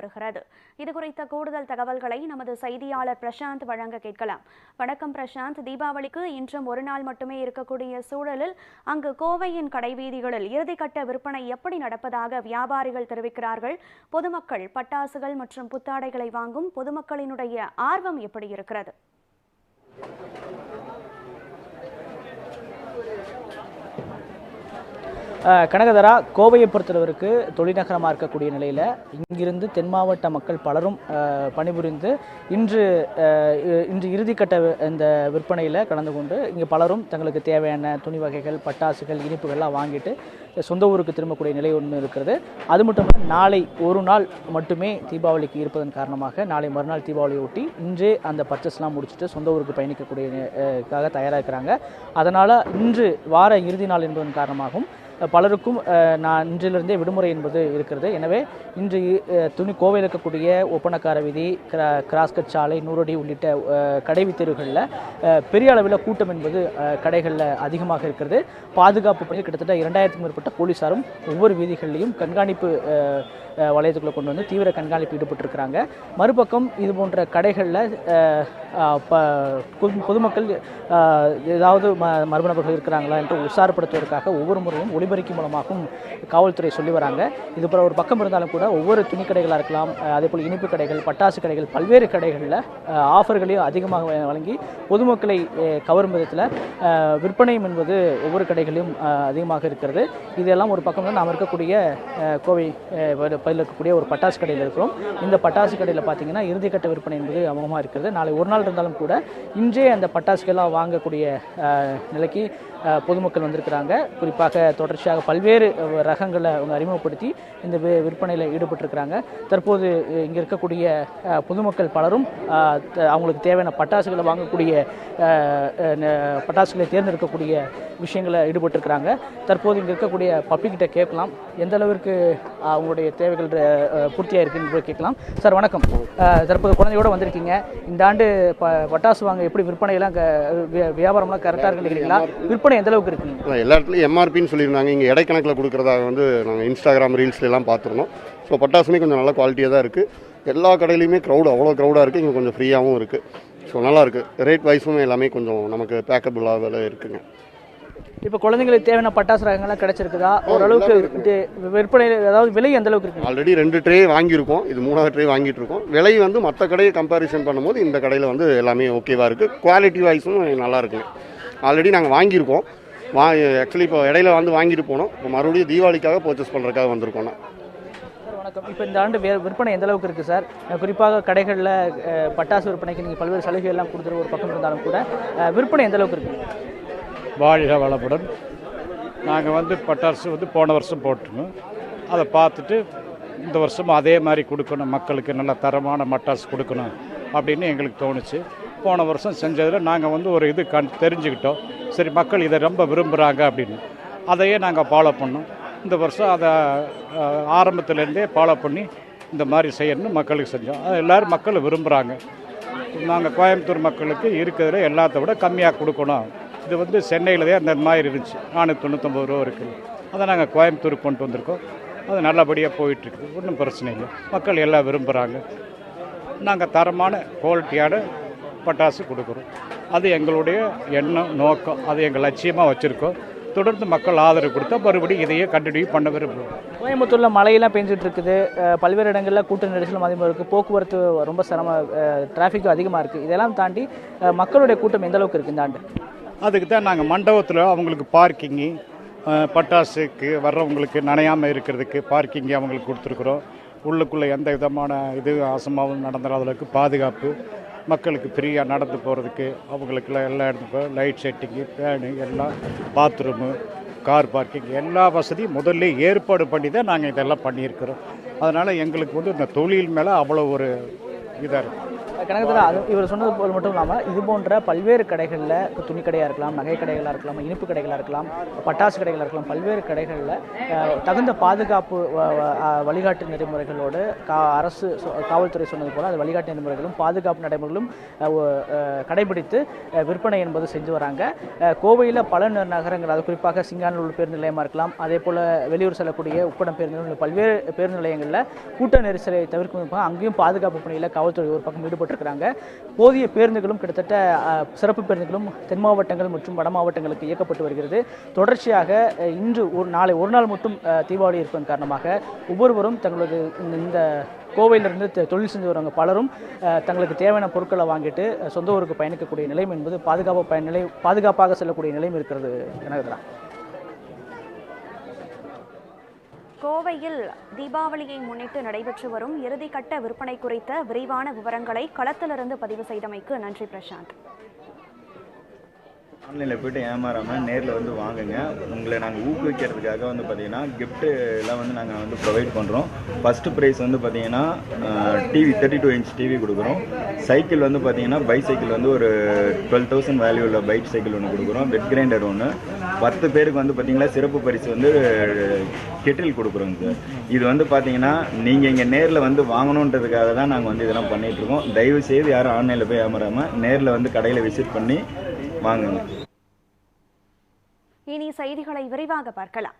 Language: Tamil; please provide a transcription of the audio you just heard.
வருகிறது. இது குறித்த கூடுதல் தகவல்களை நமது செய்தியாளர் பிரசாந்த் வழங்க கேட்கலாம். வணக்கம் பிரசாந்த். தீபாவளிக்கு இன்றும் ஒரு நாள் மட்டுமே இருக்கக்கூடிய சூழலில் அங்கு கோவையின் கடைவீதிகளில் இறுதிக்கட்ட விற்பனை எப்படி நடப்பதாக வியாபாரிகள் தெரிவிக்கிறார்கள்? பொதுமக்கள் பட்டாசுகள் மற்றும் புத்தாடைகளை வாங்கும் பொதுமக்களினுடைய ஆர்வம் எப்படி இருக்கிறது? கனகதரா கோவையை பொறுத்தளவிற்கு தொழில்நகரமாக இருக்கக்கூடிய நிலையில் இங்கிருந்து தென் மாவட்ட மக்கள் பலரும் பணிபுரிந்து இன்று இன்று இறுதிக்கட்ட இந்த விற்பனையில் கலந்து கொண்டு இங்கே பலரும் தங்களுக்கு தேவையான துணி வகைகள் பட்டாசுகள் இனிப்புகள்லாம் வாங்கிட்டு சொந்த ஊருக்கு திரும்பக்கூடிய நிலை ஒன்று இருக்கிறது. அது மட்டும் இல்லாமல் நாளை ஒரு நாள் மட்டுமே தீபாவளிக்கு இருப்பதன் காரணமாக நாளை மறுநாள் தீபாவளியை ஒட்டி இன்றே அந்த பர்ச்சஸ்லாம் முடிச்சுட்டு சொந்த ஊருக்கு பயணிக்கக்கூடிய தயாராக இருக்கிறாங்க. அதனால் இன்று வார இறுதி நாள் என்பதன் காரணமாகவும் பலருக்கும் நான் இன்றிலிருந்தே விடுமுறை என்பது இருக்கிறது. எனவே இன்று துணி கோவையில் இருக்கக்கூடிய ஒப்பனக்கார வீதி கிரா கிராஸ்கட் சாலை நூறடி உள்ளிட்ட கடைவி கடை தெருவுகளில் பெரிய அளவில் கூட்டம் என்பது கடைகளில் அதிகமாக இருக்கிறது. பாதுகாப்பு பணியில் கிட்டத்தட்ட இரண்டாயிரத்துக்கும் மேற்பட்ட போலீஸாரும் ஒவ்வொரு வீதிகளிலையும் கண்காணிப்பு வளையத்துக்குள்ளே கொண்டு வந்து தீவிர கண்காணிப்பு ஈடுபட்டிருக்கிறாங்க. மறுபக்கம் இது போன்ற கடைகளில் பொதுமக்கள் ஏதாவது ம மர்ம நபர்கள் இருக்கிறாங்களா என்று உஷார்படுத்துவதற்காக ஒவ்வொரு முறையும் ஒளிபெருக்கி மூலமாகவும் காவல்துறை சொல்லி வராங்க. இது போல ஒரு பக்கம் இருந்தாலும் கூட ஒவ்வொரு துணி கடைகளாக இருக்கலாம் அதே போல் இனிப்பு கடைகள் பட்டாசு கடைகள் பல்வேறு கடைகளில் ஆஃபர்களையும் அதிகமாக வழங்கி பொதுமக்களை கவரும் விதத்தில் விற்பனையும் என்பது ஒவ்வொரு கடைகளிலும் அதிகமாக இருக்கிறது. இதெல்லாம் ஒரு பக்கம் நாம் இருக்கக்கூடிய கோவை அஹ், இருக்கக்கூடிய ஒரு பட்டாசு கடையில் இருக்கிறோம். இந்த பட்டாசு கடையில் பார்த்தீங்கன்னா இறுதிக்கட்ட விற்பனை என்பது அமோகமாக இருக்கிறது. நாளை ஒரு நாள் இருந்தாலும் கூட இன்றே அந்த பட்டாசுகள்லாம் வாங்கக்கூடிய நிலைக்கு பொதுமக்கள் வந்திருக்கிறாங்க. குறிப்பாக தொடர்ச்சியாக பல்வேறு ரகங்களை அவங்க அறிமுகப்படுத்தி இந்த விற்பனையில் ஈடுபட்டிருக்கிறாங்க. தற்போது இங்கே இருக்கக்கூடிய பொதுமக்கள் பலரும் அவங்களுக்கு தேவையான பட்டாசுகளை வாங்கக்கூடிய பட்டாசுகளை தேர்ந்தெடுக்கக்கூடிய விஷயங்களை ஈடுபட்டிருக்கிறாங்க. தற்போது இங்கே இருக்கக்கூடிய பப்ளிக்கிட்ட கேட்கலாம். எந்த அளவிற்கு அவங்களுடைய தேவைகள் அஹ், பூர்த்தியாக இருக்குன்னு கேட்கலாம். சார் வணக்கம். தற்போது குழந்தையோட வந்திருக்கீங்க. இந்த ஆண்டு ப பட்டாசு வாங்க எப்படி விற்பனையெல்லாம் வியாபாரம்லாம் கரெக்டாக இருக்குங்களா விற்பனை எந்த அளவுக்கு இருக்குங்க எல்லா இடத்துலையும் எம்ஆர்பின்னு சொல்லியிருந்தாங்க. இங்கே இடைக்கணக்கில் கொடுக்குறதாக வந்து நாங்கள் இன்ஸ்டாகிராம் ரீல்ஸ்ல எல்லாம் பார்த்துருந்தோம். ஸோ பட்டாசுமே கொஞ்சம் நல்ல குவாலிட்டியாக தான் இருக்குது எல்லா கடையிலையுமே க்ரௌடு அவ்வளோ க்ரௌடாக இருக்குது இங்கே கொஞ்சம் ஃப்ரீயாகவும் இருக்குது ஸோ நல்லா இருக்குது ரேட் வைஸும் எல்லாமே கொஞ்சம் நமக்கு பேக்கபிளாக இருக்குங்க. இப்போ குழந்தைங்களுக்கு தேவையான பட்டாசு ரகங்கள்லாம் கிடைச்சிருக்குதா? ஓரளவுக்கு இது விற்பனை அதாவது விலை எந்த அளவுக்கு இருக்குங்க ஆல்ரெடி ரெண்டு ட்ரே வாங்கியிருக்கோம். இது மூணாவது ட்ரே வாங்கிட்டு இருக்கோம் விலை வந்து மற்ற கடையை கம்பேரிசன் பண்ணும்போது இந்த கடையில் வந்து எல்லாமே ஓகேவாக இருக்குது குவாலிட்டி வைஸும் நல்லா இருக்குங்க. ஆல்ரெடி நாங்கள் வாங்கியிருக்கோம் வா ஆக்சுவலி இப்போ இடையில வந்து வாங்கிட்டு போனோம். இப்போ மறுபடியும் தீபாவளிக்காக பர்ச்சேஸ் பண்ணுறதுக்காக வந்திருக்கோம் நான் சார் வணக்கம். இப்போ இந்த ஆண்டு வே- விற்பனை எந்த அளவுக்கு இருக்குது சார்? குறிப்பாக கடைகளில் பட்டாசு விற்பனைக்கு நீங்கள் பல்வேறு சலுகை எல்லாம் கொடுத்துரு ஒரு பக்கம் இருந்தாலும் கூட விற்பனை எந்த அளவுக்கு இருக்குது வாழ்க வளமுடன் நாங்கள் வந்து பட்டாசு வந்து போன வருஷம் போட்டுருந்தோம் அதை பார்த்துட்டு இந்த வருஷமும் அதே மாதிரி கொடுக்கணும். மக்களுக்கு நல்ல தரமான பட்டாசு கொடுக்கணும் அப்படின்னு எங்களுக்கு தோணுச்சு. போன வருஷம் செஞ்சதில் நாங்கள் வந்து ஒரு இது கண் தெரிஞ்சுக்கிட்டோம். சரி மக்கள் இதை ரொம்ப விரும்புகிறாங்க அப்படின்னு. அதையே நாங்கள் ஃபாலோ பண்ணோம். இந்த வருஷம் அதை ஆரம்பத்துலேருந்தே ஃபாலோ பண்ணி இந்த மாதிரி செய்யணும்னு மக்களுக்கு செஞ்சோம். அது எல்லோரும் மக்கள் விரும்புகிறாங்க நாங்கள் கோயம்புத்தூர் மக்களுக்கு இருக்கிறதுல எல்லாத்த விட கம்மியாக கொடுக்கணும். இது வந்து சென்னையில் தான் அந்த மாதிரி இருந்துச்சு. நானூற்றி தொண்ணூத்தொம்பது ரூபா இருக்குது அதை நாங்கள் கோயம்புத்தூருக்கு கொண்டு வந்திருக்கோம். அது நல்லபடியாக போயிட்டுருக்குது. ஒன்றும் பிரச்சனை இல்லை. மக்கள் எல்லாம் விரும்புகிறாங்க நாங்கள் தரமான குவாலிட்டியான பட்டாசு கொடுக்குறோம். அது எங்களுடைய எண்ணம் நோக்கம் அது எங்கள் லட்சியமாக வச்சுருக்கோம். தொடர்ந்து மக்கள் ஆதரவு கொடுத்தா மறுபடியும் இதையே கண்டினியூ பண்ண விரும்புகிறோம் கோயம்புத்தூரில் மழையெல்லாம் பெஞ்சிட்டு இருக்குது பல்வேறு இடங்களில் கூட்ட நெரிசலும் அதிகமாக இருக்குது போக்குவரத்து ரொம்ப சிரம டிராஃபிக்கும் அதிகமாக இருக்குது இதெல்லாம் தாண்டி மக்களுடைய கூட்டம் எந்த அளவுக்கு இருக்குது இந்த ஆண்டு? அதுக்கு தான் நாங்கள் மண்டபத்தில் அவங்களுக்கு பார்க்கிங்கு பட்டாசுக்கு வர்றவங்களுக்கு நனையாமல் இருக்கிறதுக்கு பார்க்கிங் அவங்களுக்கு கொடுத்துருக்குறோம். உள்ளுக்குள்ளே எந்த விதமான இது அசம்பாவும் நடந்துடாத அளவுக்கு பாதுகாப்பு மக்களுக்கு ஃப்ரீயாக நடந்து போகிறதுக்கு அவங்களுக்குலாம் எல்லா இடத்துக்கும் லைட் செட்டிங்கு ஃபேனு எல்லாம் பாத்ரூமு கார் பார்க்கிங் எல்லா வசதியும் முதல்ல ஏற்பாடு பண்ணி தான் நாங்கள் இதெல்லாம் பண்ணியிருக்கிறோம். அதனால் எங்களுக்கு வந்து இந்த தொழில் மேலே அவ்வளோ ஒரு இதாக இருக்குது கனகத்தில் அது இவர் சொன்னது போல் மட்டும் இல்லாமல் இது போன்ற பல்வேறு கடைகளில் துணி கடையாக இருக்கலாம் நகை கடைகளாக இருக்கலாம் இனிப்பு கடைகளாக இருக்கலாம் பட்டாசு கடைகளாக இருக்கலாம் பல்வேறு கடைகளில் தகுந்த பாதுகாப்பு வழிகாட்டு நெறிமுறைகளோடு கா அரசு சொ- காவல்துறை சொன்னது போல் அது வழிகாட்டு நெறிமுறைகளும் பாதுகாப்பு நடைமுறைகளும் கடைபிடித்து விற்பனை என்பது செஞ்சு வராங்க. கோவையில் பல ந- நகரங்கள் அது குறிப்பாக சிங்கானூர் பேருந்து நிலையமாக இருக்கலாம் அதே போல் வெளியூர் செல்லக்கூடிய உப்படம் பேருந்து நிலையம், பல்வேறு பேருந்து நிலையங்களில் கூட்ட நெரிசலை தவிர்க்கும் அங்கேயும் பாதுகாப்பு பணியில் காவல்துறை ஒரு பக்கம் ஈடுபட்டு இருக்கிறாங்க. போதிய பேருந்துகளும் கிட்டத்தட்ட சிறப்பு பேருந்துகளும் தென் மாவட்டங்கள் மற்றும் வட மாவட்டங்களுக்கு இயக்கப்பட்டு வருகிறது. தொடர்ச்சியாக இன்று ஒரு நாளை ஒரு நாள் மட்டும் அஹ், தீபாவளி இருப்பதன் காரணமாக ஒவ்வொருவரும் தங்களது இந்த- இந்த கோவையிலிருந்து தொழில் செஞ்சு வரவங்க பலரும் அஹ், தங்களுக்கு தேவையான பொருட்களை வாங்கிட்டு சொந்த ஊருக்கு பயணிக்கக்கூடிய நிலையம் என்பது பாதுகாப்பு பயன் நிலை பாதுகாப்பாக செல்லக்கூடிய நிலையம் இருக்கிறது எனக்குதான் கோவையில் தீபாவளியை முன்னிட்டு நடைபெற்று வரும் இறுதிக்கட்ட விற்பனை குறித்த விரிவான விவரங்களை களத்திலிருந்து பதிவு செய்தமைக்கு நன்றி பிரசாந்த். ஆன்லைனில் போய்ட்டு ஏமாறாமல் நேரில் வந்து வாங்குங்க. உங்களை நாங்கள் ஊக்குவிக்கிறதுக்காக வந்து பார்த்தீங்கன்னா கிஃப்ட்டு எல்லாம் வந்து நாங்கள் வந்து ப்ரொவைட் பண்ணுறோம் ஃபஸ்ட்டு ப்ரைஸ் வந்து பார்த்தீங்கன்னா TV thirty two inch TV கொடுக்குறோம். சைக்கிள் வந்து பார்த்தீங்கன்னா பைக் சைக்கிள் வந்து ஒரு டுவெல் தௌசண்ட் வேல்யூ உள்ள பைக் சைக்கிள் ஒன்று கொடுக்குறோம். பெட் கிரைண்டர் ஒன்று பத்து பேருக்கு வந்து பார்த்தீங்கன்னா சிறப்பு பரிசு வந்து கெட்டில் கொடுக்குறோங்க சார். இது வந்து பார்த்தீங்கன்னா நீங்கள் இங்கே நேரில் வந்து வாங்கணுன்றதுக்காக தான் நாங்கள் வந்து இதெல்லாம் பண்ணிகிட்ருக்கோம் தயவு செய்து யாரும் ஆன்லைனில் போய் ஏமாறாமல் நேரில் வந்து கடையில் விசிட் பண்ணி வாங்குங்க. இனி செய்திகளை விரைவாக பார்க்கலாம்.